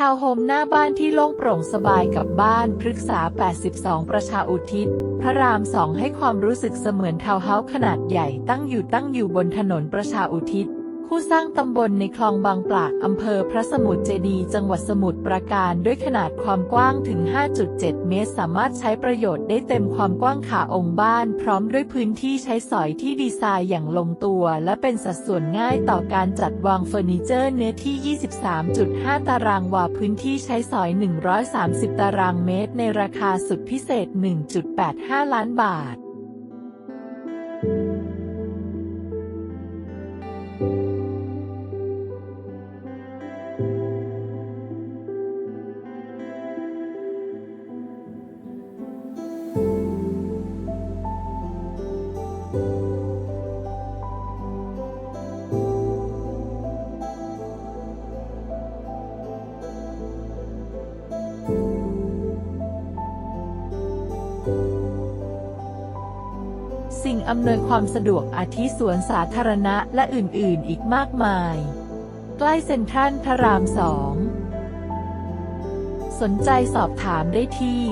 ทาวน์โฮมหน้าบ้านที่โล่งโปร่งสบายกับบ้านพฤกษา 82 ประชาอุทิศ พระรามสองให้ความรู้สึกเสมือนทาวน์เฮาส์ขนาดใหญ่ตั้งอยู่ตั้งอยู่บนถนนประชาอุทิศ ผู้สร้างตำบลในคลองบางปลากอำเภอพระสมุทรเจดี จังหวัดสมุทรปราการด้วยขนาดความกว้างถึง 5.7 เมตร สามารถใช้ประโยชน์ได้เต็มความกว้างขาองค์บ้าน พร้อมด้วยพื้นที่ใช้สอยที่ดีไซน์อย่างลงตัว และเป็นสัดส่วนง่ายต่อการจัดวางเฟอร์นิเจอร์เนื้อที่ 23.5 ตารางวาพื้นที่ใช้สอย 130 ตารางเมตร ในราคาสุดพิเศษ 1.85 ล้านบาท สิ่งอำนวยความสะดวกอาทิสวนสาธารณะและอื่น ๆ อีกมากมาย ใกล้เซ็นทรัลพระรามสอง สนใจสอบถามได้ที่